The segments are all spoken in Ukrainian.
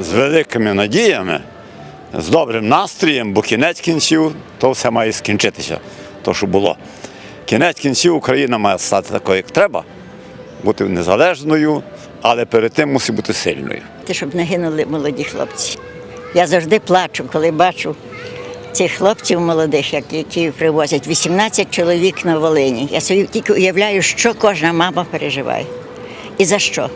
з великими надіями, з добрим настроєм, бо кінець кінців, то все має скінчитися, то, що було. Кінець кінців Україна має стати такою, як треба, бути незалежною, але перед тим мусить бути сильною. Ти, щоб не гинули молоді хлопці. Я завжди плачу, коли бачу цих хлопців молодих, які привозять 18 чоловік на Волині. Я собі тільки уявляю, що кожна мама переживає. І за що?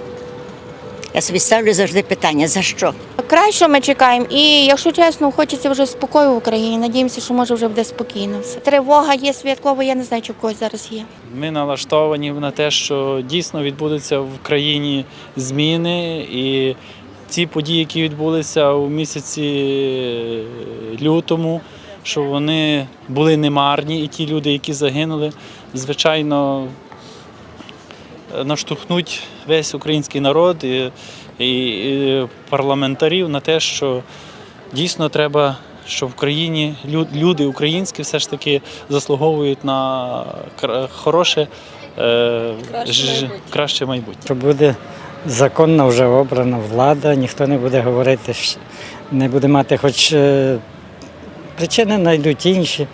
Я собі ставлю завжди питання, за що? Краще ми чекаємо. І якщо чесно, хочеться вже спокою в Україні. Надіємося, що може вже буде спокійно все. Тривога є святкова, я не знаю, чи в когось зараз є. Ми налаштовані на те, що дійсно відбудуться в країні зміни, і ці події, які відбулися у місяці лютому, що вони були немарні, і ті люди, які загинули, звичайно, наштовхнуть весь український народ і, і, і парламентарів на те, що дійсно треба, що в країні люди українські все ж таки заслуговують на хороше, е, ж- краще майбутнє. що буде законно вже обрана влада, ніхто не буде говорити, що- не буде мати хоч е, причини знайдуть інші,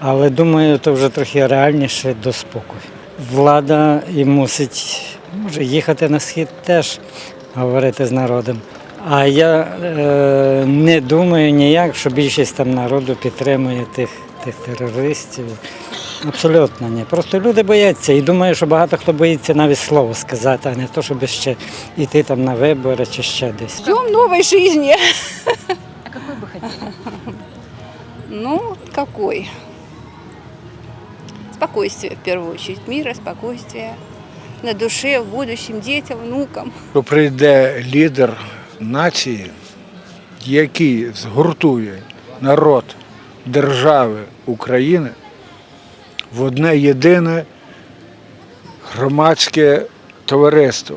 але думаю, то вже трохи реальніше до спокою. Влада і мусить може їхати на схід теж говорити з народом. А я е, не думаю ніяк, що більшість там народу підтримує тих, тих терористів. Абсолютно ні. Просто люди бояться. І думаю, що багато хто боїться навіть слово сказати, а не то, щоб ще йти там на вибори чи ще десь. Ждем новой жизни. А какой бы хотели? Ну, какой? Спокойствие в первую очередь. Мира, спокойствия. На душе, в будущем, детям, внукам. прийде лідер нації, який згуртує народ держави України в одне єдине громадське товариство.